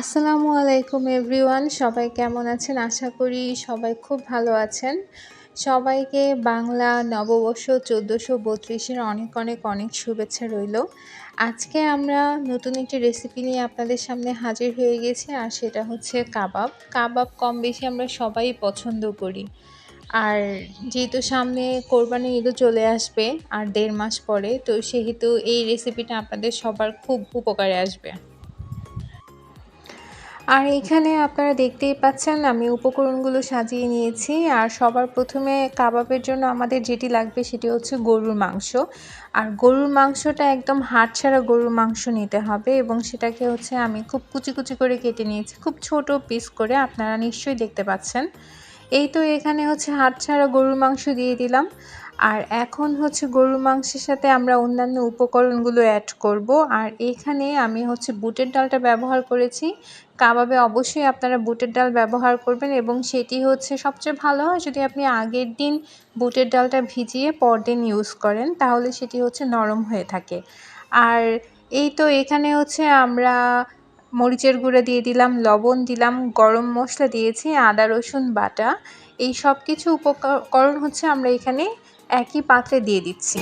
আসসালামু আলাইকুম এভরিওয়ান, সবাই কেমন আছেন? আশা করি সবাই খুব ভালো আছেন। সবাইকে বাংলা নববর্ষ চোদ্দোশো বত্রিশের অনেক অনেক অনেক শুভেচ্ছা রইল। আজকে আমরা নতুন একটি রেসিপি নিয়ে আপনাদের সামনে হাজির হয়ে গেছি, আর সেটা হচ্ছে কাবাব। কাবাব কম বেশি আমরা সবাই পছন্দ করি। আর যেহেতু সামনে কোরবানি ঈদও চলে আসবে, আর দেড় মাস পরে, তো সেহেতু এই রেসিপিটা আপনাদের সবার খুব উপকারে আসবে। আর এখানে আপনারা দেখতেই পাচ্ছেন, আমি উপকরণগুলো সাজিয়ে নিয়েছি। আর সবার প্রথমে কাবাবের জন্য আমাদের যেটি লাগবে সেটি হচ্ছে গরুর মাংস। আর গরুর মাংসটা একদম হাট ছাড়া গরুর মাংস নিতে হবে এবং সেটাকে হচ্ছে আমি খুব কুচি কুচি করে কেটে নিয়েছি, খুব ছোট পিস করে আপনারা নিশ্চয়ই দেখতে পাচ্ছেন। এই তো এখানে হচ্ছে হাট ছাড়া গরুর মাংস দিয়ে দিলাম। আর এখন হচ্ছে গরুর মাংসের সাথে আমরা অন্যান্য উপকরণগুলো অ্যাড করব। আর এখানে আমি হচ্ছে বুটের ডালটা ব্যবহার করেছি। কাবাবে অবশ্যই আপনারা বুটের ডাল ব্যবহার করবেন এবং সেটি হচ্ছে সবচেয়ে ভালো হয় যদি আপনি আগের দিন বুটের ডালটা ভিজিয়ে পরদিন ইউজ করেন, তাহলে সেটি হচ্ছে নরম হয়ে থাকে। আর এই তো এখানে হচ্ছে আমরা মরিচের গুঁড়া দিয়ে দিলাম, লবণ দিলাম, গরম মশলা দিয়েছি, আদা, রসুন, বাটা। এই সব কিছু উপকরণ হচ্ছে আমরা এখানে একই পাত্রে দিয়ে দিচ্ছি।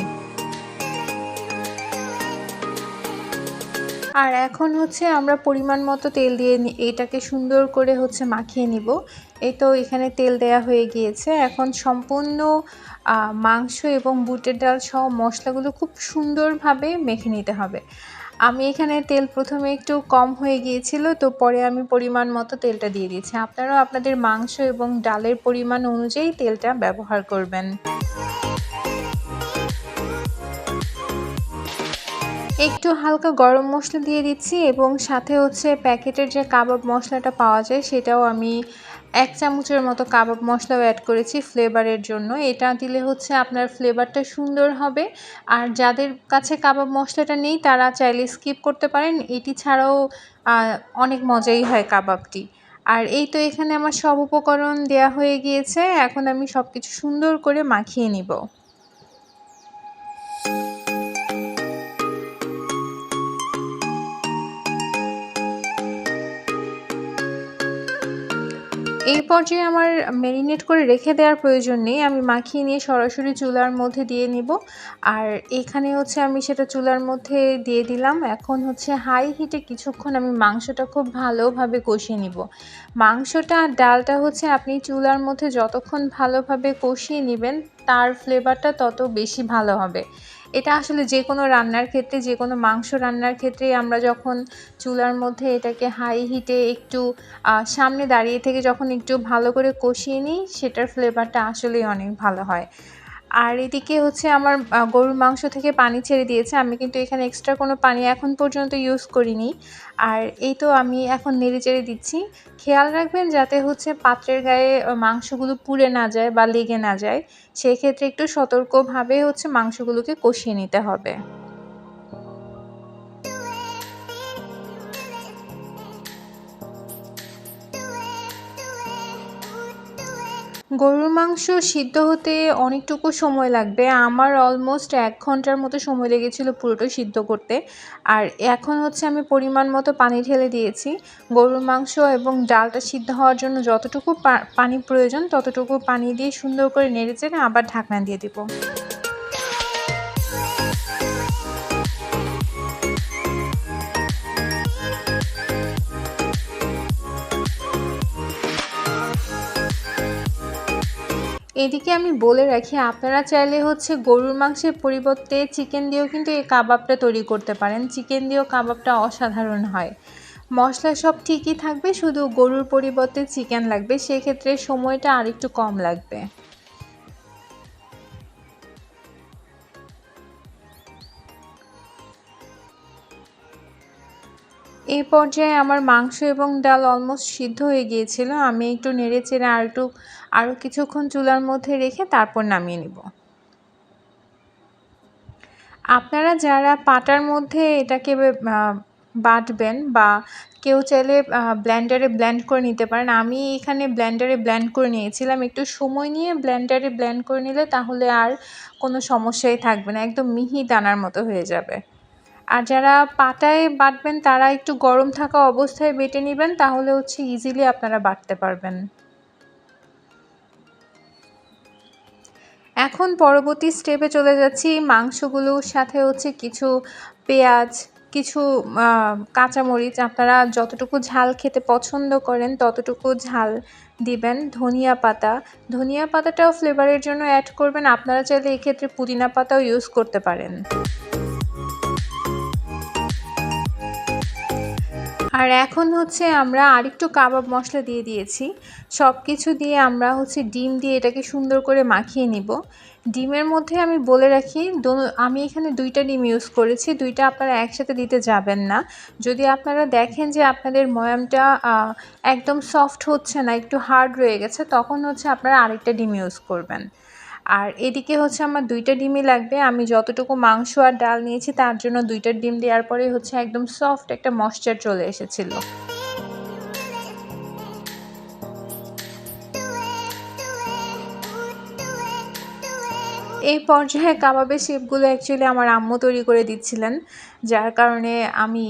আর এখন হচ্ছে আমরা পরিমাণ মতো তেল দিয়ে এটাকে সুন্দর করে হচ্ছে মাখিয়ে নিব। এই তো এখানে তেল দেয়া হয়ে গিয়েছে। এখন সম্পূর্ণ মাংস এবং বুটের ডাল সহ মশলাগুলো খুব সুন্দরভাবে মেখে নিতে হবে। আমি এখানে তেল প্রথমে একটু কম হয়ে গিয়েছিল, তো পরে আমি পরিমাণ মতো তেলটা দিয়ে দিয়েছি। আপনারাও আপনাদের মাংস এবং ডালের পরিমাণ অনুযায়ী তেলটা ব্যবহার করবেন। একটু হালকা গরম মশলা দিয়ে দিচ্ছি এবং সাথে হচ্ছে প্যাকেটের যে কাবাব মশলাটা পাওয়া যায় সেটাও আমি এক চামচের মতো কাবাব মশলাও অ্যাড করেছি ফ্লেভারের জন্য। এটা দিলে হচ্ছে আপনার ফ্লেভারটা সুন্দর হবে। আর যাদের কাছে কাবাব মশলাটা নেই তারা চাইলে স্কিপ করতে পারেন। এটি ছাড়াও অনেক মজাই হয় কাবাবটি। আর এই তো এখানে আমার সব উপকরণ দেয়া হয়ে গিয়েছে। এখন আমি সব কিছু সুন্দর করে মাখিয়ে নিব। এই পর্যায়ে আমার ম্যারিনেট করে রেখে দেওয়ার প্রয়োজন নেই। আমি মাখিয়ে নিয়ে সরাসরি চুলার মধ্যে দিয়ে নিব। আর এখানে হচ্ছে আমি সেটা চুলার মধ্যে দিয়ে দিলাম। এখন হচ্ছে হাই হিটে কিছুক্ষণ আমি মাংসটা খুব ভালোভাবে কষিয়ে নিব। মাংসটা আর ডালটা হচ্ছে আপনি চুলার মধ্যে যতক্ষণ ভালোভাবে কষিয়ে নেবেন তার ফ্লেভারটা তত বেশি ভালো হবে। এটা আসলে যে কোনো রান্নার ক্ষেত্রে, যে কোনো মাংস রান্নার ক্ষেত্রে আমরা যখন চুলার মধ্যে এটাকে হাই হিটে একটু সামনে দাঁড়িয়ে থেকে যখন একটু ভালো করে কষিয়ে নিই, সেটার ফ্লেভারটা আসলেই অনেক ভালো হয়। আর এদিকে হচ্ছে আমার গরুর মাংস থেকে পানি ছেড়ে দিয়েছে। আমি কিন্তু এখানে এক্সট্রা কোনো পানি এখন পর্যন্ত ইউজ করিনি। আর এই তো আমি এখন নেড়ে চেড়ে দিচ্ছি। খেয়াল রাখবেন যাতে হচ্ছে পাত্রের গায়ে মাংসগুলো পুড়ে না যায় বা লেগে না যায়। সেক্ষেত্রে একটু সতর্কভাবে হচ্ছে মাংসগুলোকে কষিয়ে নিতে হবে। গরুর মাংস সিদ্ধ হতে অনেকটুকু সময় লাগবে। আমার অলমোস্ট এক ঘণ্টার মতো সময় লেগেছিল পুরোটা সিদ্ধ করতে। আর এখন হচ্ছে আমি পরিমাণ মতো পানি ঢেলে দিয়েছি। গরুর মাংস এবং ডালটা সিদ্ধ হওয়ার জন্য যতটুকু পানি প্রয়োজন ততটুকু পানি দিয়ে সুন্দর করে নেড়ে চেড়ে আবার ঢাকনা দিয়ে দেবো। এদিকে আমি বলে রাখি, আপনারা চাইলে হচ্ছে গরুর মাংসের পরিবর্তে চিকেন দিয়েও কিন্তু এই কাবাবটা তৈরি করতে পারেন। চিকেন দিয়েও কাবাবটা অসাধারণ হয়। মশলা সব ঠিকই থাকবে, শুধু গরুর পরিবর্তে চিকেন লাগবে, সেক্ষেত্রে সময়টা আরেকটু কম লাগবে। এই পর্যায়ে আমার মাংস এবং ডাল অলমোস্ট সিদ্ধ হয়ে গিয়েছিল। আমি একটু নেড়ে চেড়ে আর একটু আরও কিছুক্ষণ চুলার মধ্যে রেখে তারপর নামিয়ে নিব। আপনারা যারা পাটার মধ্যে এটাকে বাটবেন বা কেউ চাইলে ব্ল্যান্ডারে ব্ল্যান্ড করে নিতে পারেন, আমি এখানে ব্ল্যান্ডারে ব্ল্যান্ড করে নিয়েছিলাম। একটু সময় নিয়ে ব্ল্যান্ডারে ব্ল্যান্ড করে নিলে তাহলে আর কোনো সমস্যাই থাকবে না, একদম মিহি দানার মতো হয়ে যাবে। আর যারা পাটায় বাটবেন, তারা একটু গরম থাকা অবস্থায় বেটে নেবেন, তাহলে হচ্ছে ইজিলি আপনারা বাটতে পারবেন। এখন পরবর্তী স্টেপে চলে যাচ্ছি। মাংসগুলোর সাথে হচ্ছে কিছু পেঁয়াজ, কিছু কাঁচামরিচ। আপনারা যতটুকু ঝাল খেতে পছন্দ করেন, ততটুকু ঝাল দিবেন। ধনিয়া পাতা। ধনিয়া পাতাটাও ফ্লেভারের জন্য অ্যাড করবেন। আপনারা চাইলে এক্ষেত্রে পুদিনা পাতাও ইউজ করতে পারেন। আর এখন হচ্ছে আমরা আরেকটু কাবাব মশলা দিয়ে দিয়েছি। সব কিছু দিয়ে আমরা হচ্ছে ডিম দিয়ে এটাকে সুন্দর করে মাখিয়ে নিব। ডিমের মধ্যে আমি বলে রাখি আমি এখানে দুইটা ডিম ইউজ করেছি, দুইটা আপনারা একসাথে দিতে যাবেন না। যদি আপনারা দেখেন যে আপনাদের ময়ামটা একদম সফট হচ্ছে না, একটু হার্ড রয়ে গেছে, তখন হচ্ছে আপনারা আরেকটা ডিম ইউজ করবেন। আর এদিকে হচ্ছে আমার দুইটা ডিমই লাগবে। আমি যতটুকু মাংস আর ডাল নিয়েছি, তার জন্য দুইটা ডিম দেওয়ার পরে হচ্ছে একদম সফট একটা মশ্চার চলে এসেছিল। এই পর্যায়ে কাবাবের শেপগুলো অ্যাকচুয়ালি আমার আম্মু তৈরি করে দিচ্ছিলেন, যার কারণে আমি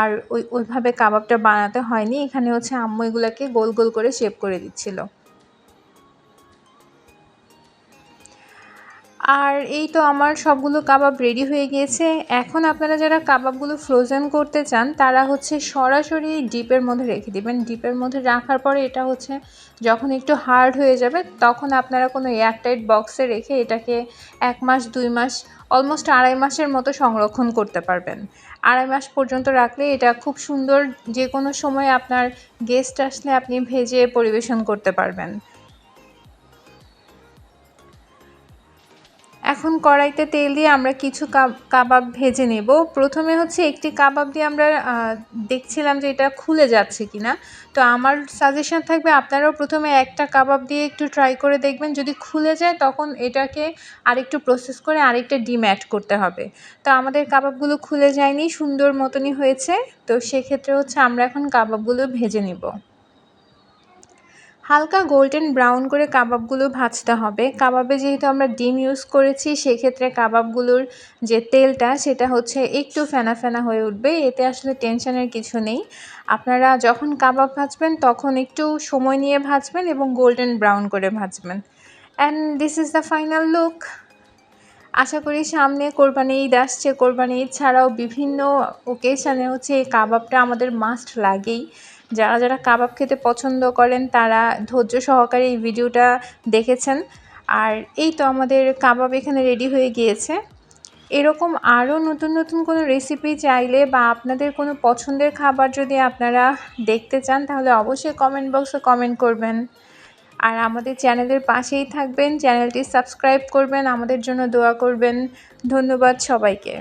আর ওই, ওইভাবে কাবাবটা বানাতে হয়নি। এখানে হচ্ছে আম্মু এগুলোকে গোল গোল করে শেপ করে দিচ্ছিল। আর এই তো আমার সবগুলো কাবাব রেডি হয়ে গিয়েছে। এখন আপনারা যারা কাবাবগুলো ফ্রোজেন করতে চান, তারা হচ্ছে সরাসরি ডিপের মধ্যে রেখে দেবেন। ডিপের মধ্যে রাখার পরে এটা হচ্ছে যখন একটু হার্ড হয়ে যাবে, তখন আপনারা কোনো এয়ারটাইট বক্সে রেখে এটাকে এক মাস, দুই মাস অলমোস্ট আড়াই মাসের মতো সংরক্ষণ করতে পারবেন। আড়াই মাস পর্যন্ত রাখলে এটা খুব সুন্দর যে কোনো সময় আপনার গেস্ট আসলে আপনি ভেজে পরিবেশন করতে পারবেন। এখন কড়াইতে তেল দিয়ে আমরা কিছু কাবাব ভেজে নেব। প্রথমে হচ্ছে একটি কাবাব দিয়ে আমরা দেখছিলাম যে এটা খুলে যাচ্ছে কি না তো আমার সাজেশন থাকবে আপনারাও প্রথমে একটা কাবাব দিয়ে একটু ট্রাই করে দেখবেন। যদি খুলে যায় তখন এটাকে আরেকটু প্রসেস করে আরেকটা ডিম অ্যাড করতে হবে। তো আমাদের কাবাবগুলো খুলে যায়নি, সুন্দর মতনই হয়েছে। তো সেক্ষেত্রে হচ্ছে আমরা এখন কাবাবগুলো ভেজে নেব। হালকা গোল্ডেন ব্রাউন করে কাবাবগুলো ভাজতে হবে। কাবাবে যেহেতু আমরা ডিম ইউজ করেছি, সেক্ষেত্রে কাবাবগুলোর যে তেলটা, সেটা হচ্ছে একটু ফেনা ফেনা হয়ে উঠবে। এতে আসলে টেনশনের কিছু নেই। আপনারা যখন কাবাব ভাজবেন, তখন একটু সময় নিয়ে ভাজবেন এবং গোল্ডেন ব্রাউন করে ভাজবেন। And this is the final look. আশা করি সামনে কোরবানি ঈদ আসছে। কোরবানি ঈদ ছাড়াও বিভিন্ন ওকেশানে হচ্ছে এই কাবাবটা আমাদের মাস্ট লাগেই। যারা যারা কাবাব খেতে পছন্দ করেন, তারা ধৈর্য সহকারে এই ভিডিওটা দেখেছেন। আর এই তো আমাদের কাবাব এখানে রেডি হয়ে গিয়েছে। এরকম আরও নতুন নতুন কোনো রেসিপি চাইলে বা আপনাদের কোনো পছন্দের খাবার যদি আপনারা দেখতে চান, তাহলে অবশ্যই কমেন্ট বক্সে কমেন্ট করবেন। আর আমাদের চ্যানেলের পাশেই থাকবেন, চ্যানেলটি সাবস্ক্রাইব করবেন, আমাদের জন্য দোয়া করবেন। ধন্যবাদ সবাইকে।